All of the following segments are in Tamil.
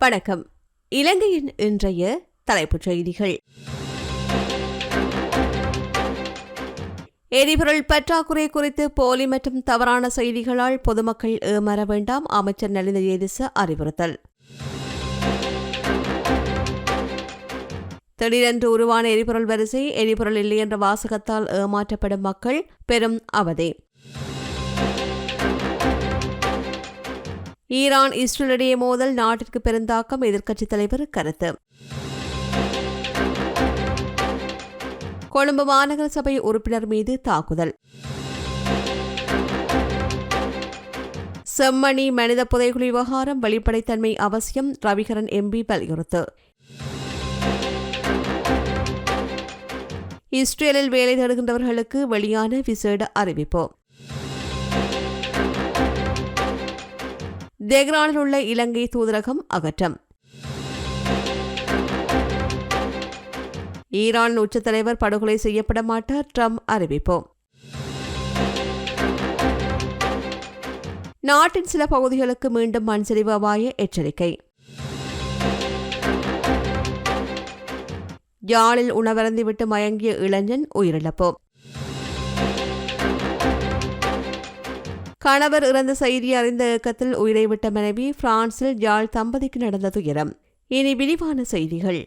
வணக்கம். இலங்கையின் இன்றைய தலைப்புச் செய்திகள். எரிபொருள் பற்றாக்குறை குறித்து போலி மற்றும் தவறான செய்திகளால் பொதுமக்கள் ஏமாற வேண்டாம் அமைச்சர் நலிந்த ஏதிச அறிவுறுத்தல். திடீரென்று உருவான எரிபொருள் வரிசை எரிபொருள் இல்லை என்ற வாசகத்தால் ஏமாற்றப்படும் மக்கள் பெரும் அவதி. ஈரான் இஸ்ரேலிடையே மோதல் நாட்டிற்கு பெருந்தாக்கம் எதிர்க்கட்சித் தலைவர் கருத்து. கொழும்பு மாநகர சபை உறுப்பினர் மீது தாக்குதல். செம்மணி மனித புதைகுழி விவகாரம் வெளிப்படைத்தன்மை அவசியம் ரவிகரன் எம்பி வலியுறுத்து. இஸ்ரேலில் வேலை தேடுகின்றவர்களுக்கு வெளியான விசேட அறிவிப்பு. தெஹ்ரானில் உள்ள இலங்கை தூதரகம் அகற்றம். ஈரான் உச்சத்தலைவர் படுகொலை செய்யப்பட மாட்டார் ட்ரம்ப் அறிவிப்பு. நாட்டின் சில பகுதிகளுக்கு மீண்டும் மண் சரிவு அபாய எச்சரிக்கை. யாழில் உணவருந்திவிட்டு மயங்கிய இளைஞன் உயிரிழப்பு. கணவர் இறந்த செய்தி அறிந்த இயக்கத்தில் உயிரை விட்ட மனைவி பிரான்சில் யாழ் தம்பதிக்கு நடந்த துயரம். இனி விரிவான செய்திகள்.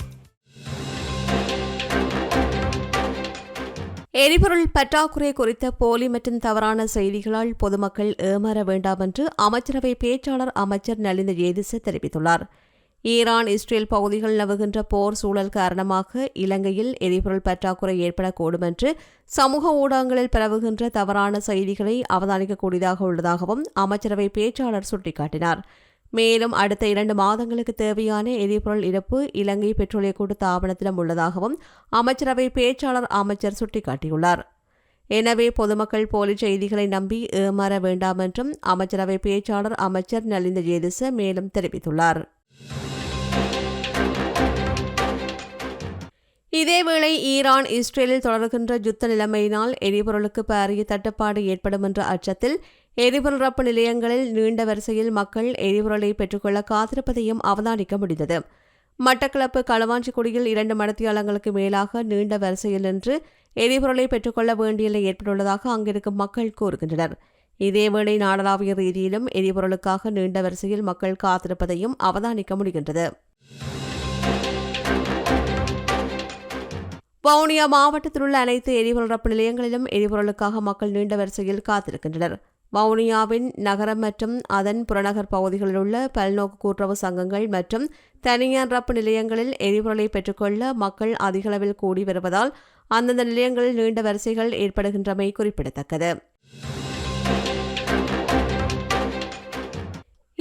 எரிபொருள் பற்றாக்குறை குறித்த போலி மற்றும் தவறான செய்திகளால் பொதுமக்கள் ஏமாற வேண்டாம் என்று அமைச்சரவை பேச்சாளர் அமைச்சர் நலிந்த ஜேதிச தெரிவித்துள்ளார். ஈரான் இஸ்ரேல் பகுதிகள் நவுகின்ற போர் சூழல் காரணமாக இலங்கையில் எரிபொருள் பற்றாக்குறை ஏற்படக்கூடும் என்று சமூக ஊடகங்களில் பரவுகின்ற தவறான செய்திகளை அவதானிக்கக்கூடியதாக உள்ளதாகவும் அமைச்சரவை பேச்சாளர் சுட்டிக்காட்டினார். மேலும் அடுத்த இரண்டு மாதங்களுக்கு தேவையான எரிபொருள் இழப்பு இலங்கை பெட்ரோலிய கூட்டு ஆவணத்திலும் உள்ளதாகவும் அமைச்சரவை பேச்சாளர் அமைச்சர் சுட்டிக்காட்டியுள்ளார். எனவே பொதுமக்கள் போலி செய்திகளை நம்பி ஏமாற வேண்டாம் என்றும் அமைச்சரவை பேச்சாளர் அமைச்சர் நலிந்த ஜேதிச மேலும் தெரிவித்துள்ளார். இதேவேளை ஈரான் இஸ்ரேலில் தொடர்கின்ற யுத்த நிலைமையினால் எரிபொருளுக்கு பாரிய தட்டுப்பாடு ஏற்படும் என்ற அச்சத்தில் எரிபொருள் ரப்பு நிலையங்களில் நீண்ட வரிசையில் மக்கள் எரிபொருளை பெற்றுக்கொள்ள காத்திருப்பதையும் அவதானிக்க முடிந்தது. மட்டக்களப்பு களவாஞ்சிக்குடியில் இரண்டு மடத்தியாளங்களுக்கு மேலாக நீண்ட வரிசையில் நின்று எரிபொருளை பெற்றுக்கொள்ள வேண்டிய நிலை ஏற்பட்டுள்ளதாக அங்கிருக்கும் மக்கள் கூறுகின்றனர். இதேவேளை நாடளாவிய ரீதியிலும் எரிபொருளுக்காக நீண்ட வரிசையில் மக்கள் காத்திருப்பதையும் அவதானிக்க முடிகின்றது. வவுனியா மாவட்டத்தில் உள்ள அனைத்து எரிபொருள் ரப்பு நிலையங்களிலும் எரிபொருளுக்காக மக்கள் நீண்ட வரிசையில் காத்திருக்கின்றனர். வவுனியாவின் நகரம் மற்றும் அதன் புறநகர் பகுதிகளில் உள்ள பல்நோக்கு கூட்டுறவு சங்கங்கள் மற்றும் தனியார் ரப்பு நிலையங்களில் எரிபொருளை பெற்றுக்கொள்ள மக்கள் அதிகளவில் கூடி வருவதால் அந்தந்த நிலையங்களில் நீண்ட வரிசைகள் ஏற்படுகின்றமை குறிப்பிடத்தக்கது.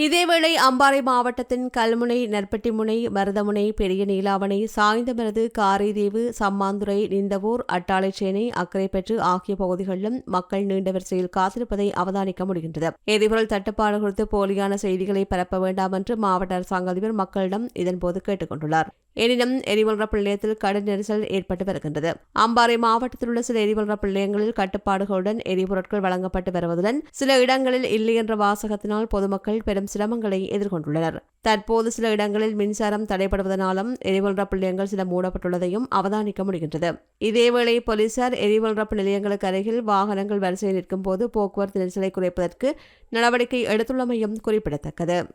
இதேவேளை அம்பாறை மாவட்டத்தின் கல்முனை நற்பட்டிமுனை மருதமுனை பெரிய நீலாவணை சாய்ந்தமருது காரைதீவு சம்மாந்துறை நிந்தவூர் அட்டாளைச்சேனை அக்கரைப்பற்று ஆகிய பகுதிகளிலும் மக்கள் நீண்ட வரிசையில் காத்திருப்பதை அவதானிக்க முடிகின்றது. எரிபொருள் தட்டுப்பாடு குறித்து போலியான செய்திகளை பரப்ப வேண்டாம் என்று மாவட்ட அரசாங்க அதிபர் மக்களிடம் இதன்போது கேட்டுக் கொண்டுள்ளார். எனினும் எரிபொருள் ரப்பு நிலையத்தில் கடும் நெரிசல் ஏற்பட்டு வருகின்றது. அம்பாறை மாவட்டத்தில் உள்ள சில எரிபொருள் பிள்ளையங்களில் நிலையங்களில் கட்டுப்பாடுகளுடன் எரிபொருட்கள் வழங்கப்பட்டு வருவதுடன் சில இடங்களில் இல்லை என்ற வாசகத்தினால் பொதுமக்கள் பெரும் சிரமங்களை எதிர்கொண்டுள்ளனர். தற்போது சில இடங்களில் மின்சாரம் தடைபடுவதனாலும் எரிபொருள் நிலையங்கள் சில மூடப்பட்டுள்ளதையும் அவதானிக்க முடிகின்றது. இதேவேளை போலீசார் எரிபொருள் நிலையங்களுக்கு அருகில் வாகனங்கள் வரிசையில் நிற்கும் போது போக்குவரத்து நெரிசலை குறைப்பதற்கு நடவடிக்கை எடுத்துள்ளமையும் குறிப்பிடத்தக்கது.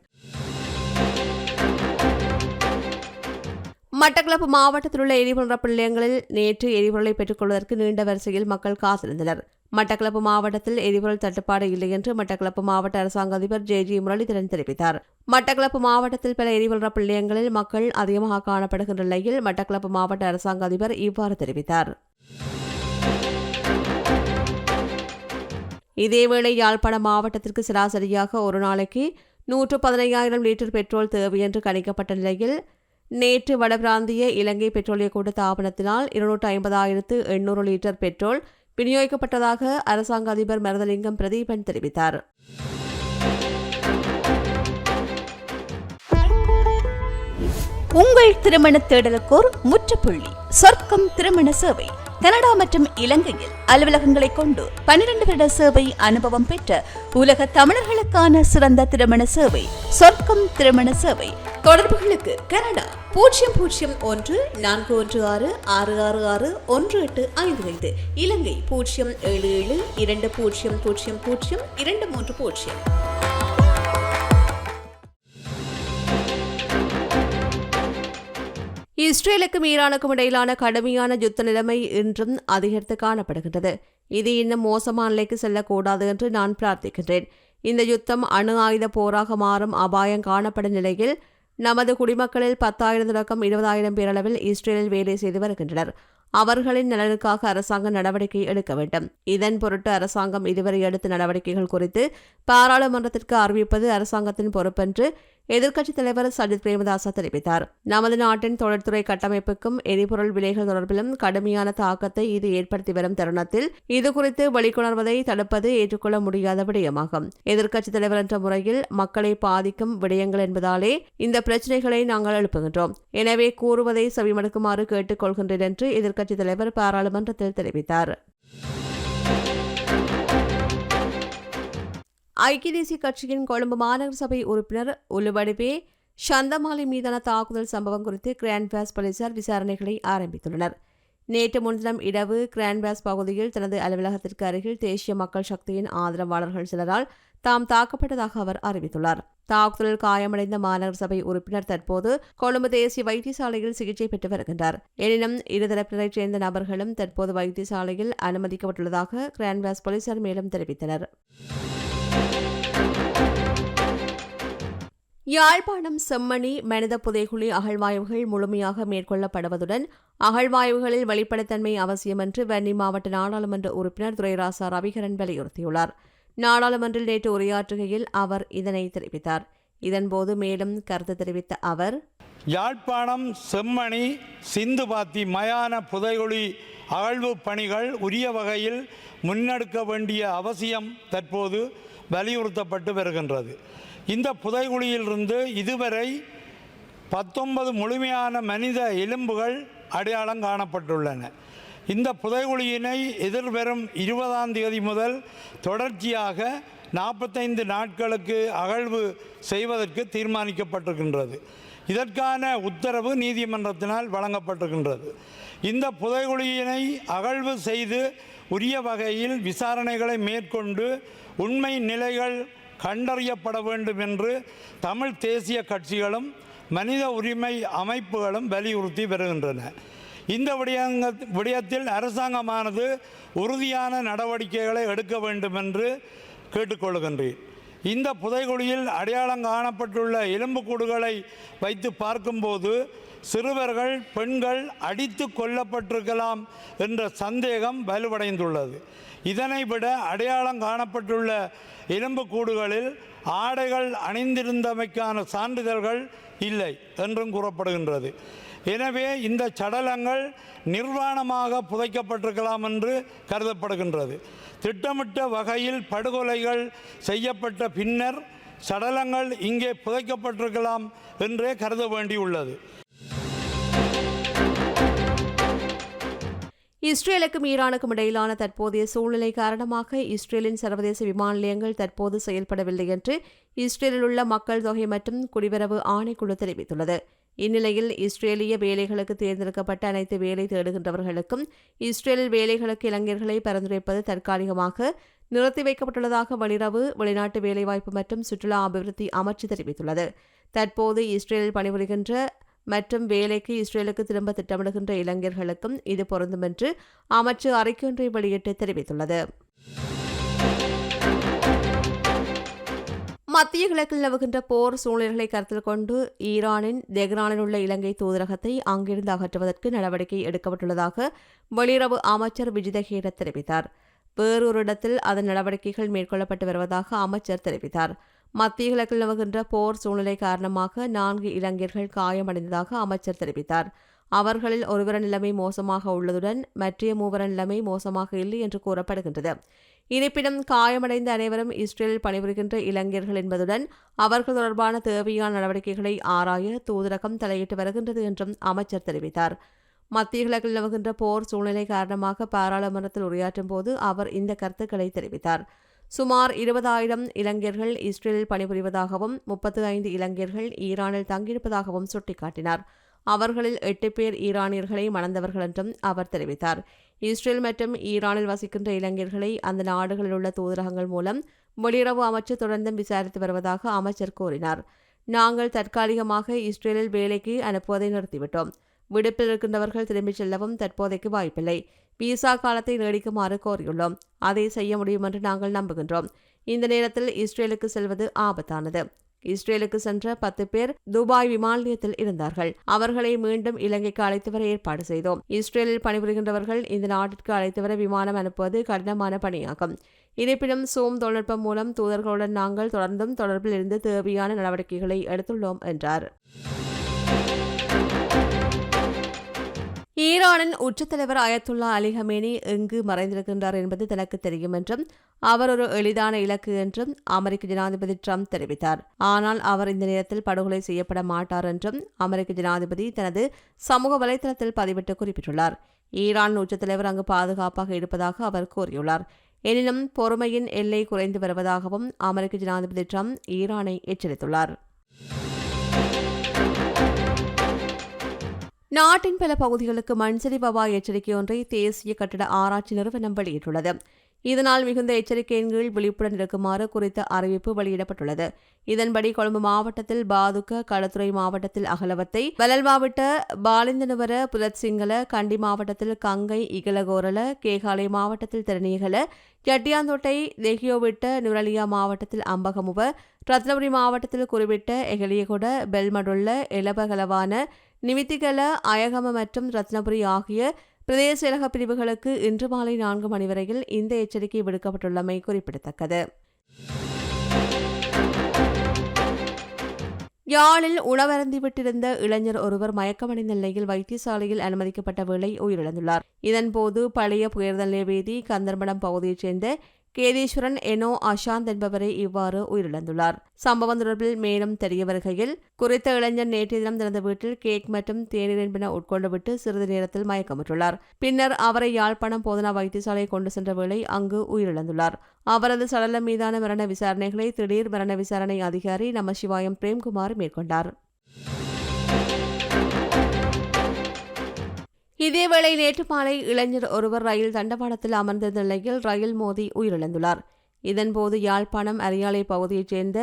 மட்டக்களப்பு மாவட்டத்தில் உள்ள எரிபொருள் ரப்பு நிலையங்களில் நேற்று எரிபொருளை பெற்றுக்கொள்வதற்கு நீண்ட வரிசையில் மக்கள் காத்திருந்தனர் மட்டக்களப்பு மாவட்டத்தில் எரிபொருள் தட்டுப்பாடு இல்லை என்று மட்டக்களப்பு மாவட்ட அரசாங்க அதிபர் ஜே. ஜி. முரளிதரன் தெரிவித்தார். மட்டக்களப்பு மாவட்டத்தில் பல எரிபொருள் ரப்பு நிலையங்களில் மக்கள் அதிகமாக காணப்படுகின்ற நிலையில் மட்டக்களப்பு மாவட்ட அரசாங்க அதிபர் இவ்வாறு தெரிவித்தார். இதேவேளை யாழ்ப்பாண மாவட்டத்திற்கு சராசரியாக ஒரு நாளைக்கு நூற்று பதினையாயிரம் லிட்டர் பெட்ரோல் தேவை என்று கணிக்கப்பட்ட நிலையில் நேற்று வடபிராந்திய இலங்கை பெட்ரோலிய கூட்ட தாபனத்தினால் இருநூற்று ஐம்பதாயிரத்து எண்ணூறு லிட்டர் பெட்ரோல் விநியோகிக்கப்பட்டதாக அரசாங்க அதிபர் மரதலிங்கம் பிரதீபன் தெரிவித்தார். உங்கள் திருமண தேடலுக்கோர் முற்றுப்புள்ளி சொர்க்கம் திருமண சேவை. கனடா மற்றும் இலங்கையில் அலுவலகங்களை கொண்டு பனிரெண்டு வருட சேவை அனுபவம் பெற்ற உலக தமிழர்களுக்கான சிறந்த திருமண சேவை சொர்க்கம் திருமண சேவை. தொடர்புகளுக்கு கனடா பூஜ்ஜியம் பூஜ்ஜியம் ஒன்று நான்கு ஒன்று ஆறு ஆறு ஆறு ஆறு ஒன்று எட்டு ஐந்து ஐந்து. இலங்கை பூஜ்ஜியம் ஏழு ஏழு இரண்டு பூஜ்ஜியம் பூஜ்ஜியம் பூஜ்ஜியம் இரண்டு மூன்று பூஜ்ஜியம் இஸ்ரேலுக்கும் ஈரானுக்கும் இடையிலான கடுமையான யுத்த நிலைமை இன்றும் அதிகரித்து காணப்படுகின்றது. இது இன்னும் மோசமான நிலைக்கு செல்லக்கூடாது என்று நான் பிரார்த்திக்கின்றேன். இந்த யுத்தம் அணு ஆயுத போராக மாறும் அபாயம் காணப்படும் நிலையில் நமது குடிமக்களில் பத்தாயிரம் தொடக்கம் இருபதாயிரம் பேரளவில் இஸ்ரேலில் வேலை செய்து வருகின்றனர். அவர்களின் நலனுக்காக அரசாங்கம் நடவடிக்கை எடுக்க வேண்டும். இதன் பொருட்டு அரசாங்கம் இதுவரை எடுத்த நடவடிக்கைகள் குறித்து பாராளுமன்றத்திற்கு அறிவிப்பது அரசாங்கத்தின் பொறுப்பென்று எதிர்க்கட்சித் தலைவர் சஜித் பிரேமதாச தெரிவித்தார். நமது நாட்டின் தொழில்துறை கட்டமைப்புக்கும் எரிபொருள் விலைகள் தொடர்பிலும் கடுமையான தாக்கத்தை இது ஏற்படுத்தி வரும் தருணத்தில் இதுகுறித்து வெளிக்கொணர்வதை தடுப்பது ஏற்றுக்கொள்ள முடியாத விடயமாகும். எதிர்க்கட்சித் தலைவர் என்ற முறையில் மக்களை பாதிக்கும் விடயங்கள் என்பதாலே இந்த பிரச்சினைகளை நாங்கள் எழுப்புகின்றோம். எனவே கூறுவதை செவிமடுக்குமாறு கேட்டுக்கொள்கின்றேன் என்று எதிர்க்கட்சித் தலைவர் பாராளுமன்றத்தில் தெரிவித்தார். ஐக்கிய தேசிய கட்சியின் கொழும்பு மாநகர சபை உறுப்பினர் உலுவடிவே சந்தமாலை மீதான தாக்குதல் சம்பவம் குறித்து கிராண்ட்பாஸ் போலீசார் விசாரணைகளை ஆரம்பித்துள்ளனர். நேற்று முன்தினம் இரவு கிராண்ட்பாஸ் பகுதியில் தனது அலுவலகத்திற்கு அருகில் தேசிய மக்கள் சக்தியின் ஆதரவாளர்கள் சிலரால் தாம் தாக்கப்பட்டதாக அவர் அறிவித்துள்ளார். தாக்குதலில் காயமடைந்த மாநகர சபை உறுப்பினர் தற்போது கொழும்பு தேசிய வைத்தியசாலையில் சிகிச்சை பெற்று வருகின்றார். எனினும் இருதரப்பினரைச் சேர்ந்த நபர்களும் தற்போது வைத்தியசாலையில் அனுமதிக்கப்பட்டுள்ளதாக கிராண்ட்பாஸ் போலீசார் மேலும் தெரிவித்தனர். யாழ்ப்பாணம் செம்மணி மனித புதைகுழி அகழ்வாய்வுகள் முழுமையாக மேற்கொள்ளப்படுவதுடன் அகழ்வாய்வுகளில் வெளிப்படைத்தன்மை அவசியம் என்று வன்னி மாவட்ட நாடாளுமன்ற உறுப்பினர் துரைராசா ரவிகரன் வலியுறுத்தியுள்ளார். நாடாளுமன்றில் நேற்று உரையாற்றுகையில் அவர் இதனை தெரிவித்தார். இதன்போது மேலும் கருத்து தெரிவித்த அவர் யாழ்ப்பாணம் செம்மணி சிந்துபாத்தி மயான புதைகுழி அகழ்வு பணிகள் உரிய வகையில் முன்னெடுக்க வேண்டிய அவசியம் தற்போது வலியுறுத்தப்பட்டு வருகின்றது. இந்த புதைகுழியிலிருந்து இதுவரை பத்தொன்பது முழுமையான மனித எலும்புகள் அடையாளம் காணப்பட்டுள்ளன. இந்த புதைகுழியினை எதிர்வரும் இருபதாம் தேதி முதல் தொடர்ச்சியாக நாற்பத்தைந்து நாட்களுக்கு அகழ்வு செய்வதற்கு தீர்மானிக்கப்பட்டிருக்கின்றது. இதற்கான உத்தரவு நீதிமன்றத்தினால் வழங்கப்பட்டிருக்கின்றது. இந்த புதைகுழியினை அகழ்வு செய்து உரிய வகையில் விசாரணைகளை மேற்கொண்டு உண்மை நிலைகள் கண்டறியப்பட வேண்டும் என்று தமிழ் தேசிய கட்சிகளும் மனித உரிமை அமைப்புகளும் வலியுறுத்தி வருகின்றன. இந்த விடயங்க விடயத்தில் அரசாங்கமானது உறுதியான நடவடிக்கைகளை எடுக்க வேண்டும் என்று கேட்டுக்கொள்கின்றேன். இந்த புதைகுழியில் அடையாளம் காணப்பட்டுள்ள எலும்புக்கூடுகளை வைத்து பார்க்கும்போது சிறுவர்கள் பெண்கள் அடித்து கொல்லப்பட்டிருக்கலாம் என்ற சந்தேகம் வலுவடைந்துள்ளது. இதனை விட அடையாளம் காணப்பட்டுள்ள எலும்புக்கூடுகளில் ஆடைகள் அணிந்திருந்தமைக்கான சான்றிதழ்கள் இல்லை என்றும் கூறப்படுகின்றது. எனவே இந்த சடலங்கள் நிர்வாணமாக புதைக்கப்பட்டிருக்கலாம் என்று கருதப்படுகின்றது. திட்டமிட்ட வகையில் படுகொலைகள் செய்யப்பட்ட பின்னர் சடலங்கள் இங்கே புதைக்கப்பட்டிருக்கலாம் என்றே கருத வேண்டியுள்ளது. இஸ்ரேலுக்கும் ஈரானுக்கும் இடையிலான தற்போதைய சூழ்நிலை காரணமாக இஸ்ரேலின் சர்வதேச விமான நிலையங்கள் தற்போது செயல்படவில்லை என்று இஸ்ரேலில் உள்ள மக்கள் தொகை மற்றும் குடிவரவு ஆணைக்குழு தெரிவித்துள்ளது. இந்நிலையில் இஸ்ரேலிய வேலைகளுக்கு தேர்ந்தெடுக்கப்பட்ட அனைத்து வேலை தேடுகின்றவர்களுக்கும் இஸ்ரேலில் வேலைகளுக்கு இளைஞர்களை பரிந்துரைப்பது தற்காலிகமாக நிறுத்தி வைக்கப்பட்டுள்ளதாக வெளியுறவு வெளிநாட்டு வேலைவாய்ப்பு மற்றும் சுற்றுலா அபிவிருத்தி அமைச்சு தெரிவித்துள்ளது. தற்போது இஸ்ரேலில் பணிபுரிகின்ற மற்றும் வேலைக்கு இஸ்ரேலுக்கு திரும்ப திட்டமிடுகின்ற இளைஞர்களுக்கும் இது பொருந்தும் என்று அமைச்சு அறிக்கையொன்றை வெளியிட்டு தெரிவித்துள்ளது. மத்திய கிழக்கில் நிலவுகின்ற போர் சூழ்நிலைகளை கருத்தில் கொண்டு ஈரானின் தெஹ்ரானில் உள்ள இலங்கை தூதரகத்தை அங்கிருந்து அகற்றுவதற்கு நடவடிக்கை எடுக்கப்பட்டுள்ளதாக வெளியுறவு அமைச்சர் விஜித தெரிவித்தார். வேறொரு இடத்தில் அதன் நடவடிக்கைகள் மேற்கொள்ளப்பட்டு வருவதாக அமைச்சர் தெரிவித்தார். மத்திய கிழக்கில் நிலவுகின்ற போர் சூழ்நிலை காரணமாக நான்கு இளைஞர்கள் காயமடைந்ததாக அமைச்சர் தெரிவித்தார். அவர்களில் ஒருவரின் நிலைமை மோசமாக உள்ளதுடன் மற்றைய மூவரின் நிலைமை மோசமாக இல்லை என்று கூறப்படுகின்றது. இருப்பினும் காயமடைந்த அனைவரும் இஸ்ரேலில் பணிபுரிகின்ற இளைஞர்கள் என்பதுடன் அவர்கள் தொடர்பான தேவையான நடவடிக்கைகளை ஆராய தூதரகம் தலையிட்டு வருகின்றது என்றும் அமைச்சர் தெரிவித்தார். மத்திய கிழக்கில் நிலவுகின்ற போர் சூழ்நிலை காரணமாக பாராளுமன்றத்தில் உரையாற்றும் போது அவர் இந்த கருத்துக்களை தெரிவித்தார். சுமார் இருபதாயிரம் இளைஞர்கள் இஸ்ரேலில் பணிபுரிவதாகவும் முப்பத்து ஐந்து இளைஞர்கள் ஈரானில் தங்கியிருப்பதாகவும் சுட்டிக்காட்டினார். அவர்களில் எட்டு பேர் ஈரானியர்களை மணந்தவர்கள் என்றும் அவர் தெரிவித்தார். இஸ்ரேல் மற்றும் ஈரானில் வசிக்கின்ற இளைஞர்களை அந்த நாடுகளில் உள்ள தூதரகங்கள் மூலம் வெளியுறவு அமைச்சர் தொடர்ந்தும் விசாரித்து வருவதாக அமைச்சர் கூறினார். நாங்கள் தற்காலிகமாக இஸ்ரேலில் வேலைக்கு அனுப்புவதை நிறுத்திவிட்டோம். விடுப்பில் இருக்கின்றவர்கள் திரும்பிச் செல்லவும் தற்போதைக்கு வாய்ப்பில்லை. விசா காலத்தை நீடிக்குமாறு கோரியுள்ளோம். அதை செய்ய முடியும் என்று நாங்கள் நம்புகின்றோம். இந்த நேரத்தில் இஸ்ரேலுக்கு செல்வது ஆபத்தானது. இஸ்ரேலுக்கு சென்ற பத்து பேர் துபாய் விமான நிலையத்தில் இருந்தார்கள். அவர்களை மீண்டும் இலங்கைக்கு அழைத்து வர ஏற்பாடு செய்தோம். இஸ்ரேலில் பணிபுரிகின்றவர்கள் இந்த நாட்டிற்கு அழைத்து வர விமானம் அனுப்புவது கடினமான பணியாகும். இருப்பினும் சோம் தொழில்நுட்பம் மூலம் தூதர்களுடன் நாங்கள் தொடர்ந்தும் தொடர்பில் இருந்து தேவையான நடவடிக்கைகளை எடுத்துள்ளோம் என்றார். ஈரானின் உச்சத்தலைவர் அயத்துல்லா அலி ஹமேனி எங்கு மறைந்திருக்கின்றார் என்பது தனக்கு தெரியும் என்றும் அவர் ஒரு எளிதான இலக்கு என்றும் அமெரிக்க ஜனாதிபதி ட்ரம்ப் தெரிவித்தார். ஆனால் அவர் இந்த நேரத்தில் படுகொலை செய்யப்பட மாட்டார் என்றும் அமெரிக்க ஜனாதிபதி தனது சமூக வலைதளத்தில் பதிவிட்டு குறிப்பிட்டுள்ளார். ஈரான் உச்சத்தலைவர் அங்கு பாதுகாப்பாக இருப்பதாக அவர் கூறியுள்ளார். எனினும் பொறுமையின் எல்லை குறைந்து வருவதாகவும் அமெரிக்க ஜனாதிபதி ட்ரம்ப் ஈரானை எச்சரித்துள்ளார். நாட்டின் பல பகுதிகளுக்கு மண்சரி அபாய எச்சரிக்கை ஒன்றை தேசிய கட்டட ஆராய்ச்சி நிறுவனம் வெளியிட்டுள்ளது. இதனால் மிகுந்த எச்சரிக்கையின் கீழ் விழிப்புடன் இருக்குமாறு குறித்த அறிவிப்பு வெளியிடப்பட்டுள்ளது. இதன்படி கொழும்பு மாவட்டத்தில் பாதுக்க களத்துறை மாவட்டத்தில் அகலவத்தை வலல்வாவிட்ட பாலிந்தனுவர புலத்சிங்கல கண்டி மாவட்டத்தில் கங்கை இகலகோரல கேகாலை மாவட்டத்தில் திருநீகல ஜட்டியாந்தோட்டை தெஹியோவிட்ட நுரலியா மாவட்டத்தில் அம்பகமுவ ரத்னபுரி மாவட்டத்தில் குறிப்பிட்ட எகலியகுட பெல்மடுள்ள எலபகலவான நிமித்திகல அயகம மற்றும் ரத்னபுரி ஆகிய பிரதேச செயலக பிரிவுகளுக்கு இன்று மாலை நான்கு மணி வரையில் இந்த எச்சரிக்கை விடுக்கப்பட்டுள்ளமை குறிப்பிடத்தக்கது. யாழில் உணவருந்திவிட்டிருந்த இளைஞர் ஒருவர் மயக்கமடைந்த நிலையில் வைத்தியசாலையில் அனுமதிக்கப்பட்ட வேளை உயிரிழந்துள்ளார். இதன்போது பழைய புயர்தல் நிலைவேதி கந்தர்மடம் பகுதியைச் சேர்ந்த கேதீஸ்வரன் எனோ அஷாந்த் என்பவரை இவ்வாறு உயிரிழந்துள்ளார். சம்பவம் தொடர்பில் மேலும் தெரிய வருகையில் குறித்த இளைஞர் நேற்றைய தினம் தனது வீட்டில் கேக் மற்றும் தேநீர் என்பன உட்கொண்டுவிட்டு சிறிது நேரத்தில் மயக்கமுற்றுள்ளார். பின்னர் அவரை யாழ்ப்பாணம் போதனா வைத்தியசாலை கொண்டு சென்ற வேளை அங்கு உயிரிழந்துள்ளார். அவரது சடலம் மீதான மரண விசாரணைகளை திடீர் மரண விசாரணை அதிகாரி நமசிவாயம் பிரேம்குமார் மேற்கொண்டார். இதேவேளை நேற்று மாலை இளைஞர் ஒருவர் ரயில் தண்டவாளத்தில் அமர்ந்திருந்த நிலையில் ரயில் மோதி உயிரிழந்துள்ளார். இதன்போது யாழ்ப்பாணம் அரியாலை பகுதியைச் சேர்ந்த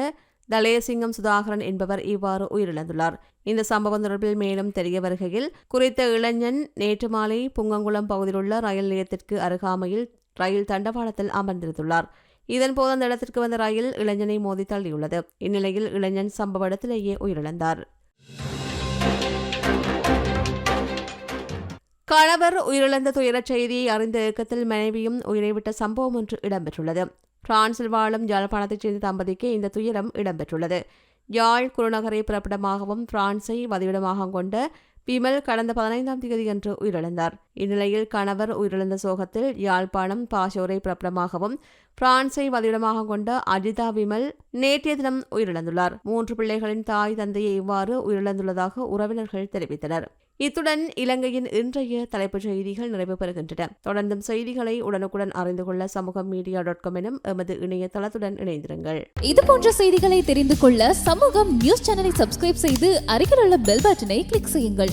தலேசிங்கம் சுதாகரன் என்பவர் இவ்வாறு உயிரிழந்துள்ளார். இந்த சம்பவம் தொடர்பில் மேலும் தெரிய வருகையில் குறித்த இளைஞன் நேற்று மாலை புங்கங்குளம் பகுதியிலுள்ள ரயில் நிலையத்திற்கு அருகாமையில் ரயில் தண்டவாளத்தில் அமர்ந்திருந்துள்ளார். இதன்போது அந்த இடத்திற்கு வந்த ரயில் இளைஞனை மோதி தள்ளியுள்ளது. இந்நிலையில் இளைஞன் சம்பவ இடத்திலேயே உயிரிழந்தார். கணவர் உயிரிழந்த துயரச் செய்தியை அறிந்த இயக்கத்தில் மனைவியும் உயிரை விட்ட சம்பவம் ஒன்று இடம்பெற்றுள்ளது. பிரான்சில் வாழும் யாழ்ப்பாணத்தைச் சேர்ந்த தம்பதிக்கு இந்த துயரம் இடம்பெற்றுள்ளது. யாழ் குருநகரை பிறப்பிடமாகவும் பிரான்ஸை வதிவிடமாக கொண்ட விமல் கடந்த பதினைந்தாம் தேதி அன்று உயிரிழந்தார். இந்நிலையில் கணவர் உயிரிழந்த சோகத்தில் யாழ்ப்பாணம் பாஷோரை பிறப்பிடமாகவும் பிரான்ஸை வதிவிடமாக கொண்ட அஜிதா விமல் நேற்றைய தினம் உயிரிழந்துள்ளார். மூன்று பிள்ளைகளின் தாய் தந்தையை இவ்வாறு உயிரிழந்துள்ளதாக உறவினர்கள் தெரிவித்தனர். இத்துடன் இலங்கையின் இன்றைய தலைப்புச் செய்திகள் நிறைவு பெறுகின்றன. தொடர்ந்தும் செய்திகளை உடனுக்குடன் அறிந்து கொள்ள சமூக மீடியா டாட் காம் எனும் எமது இணையதளத்துடன் இணைந்திருங்கள். இது போன்ற செய்திகளை தெரிந்து கொள்ள சமூகம் நியூஸ் சேனலை சப்ஸ்கிரைப் செய்து அருகில் உள்ள பெல் பட்டனை கிளிக் செய்யுங்கள்.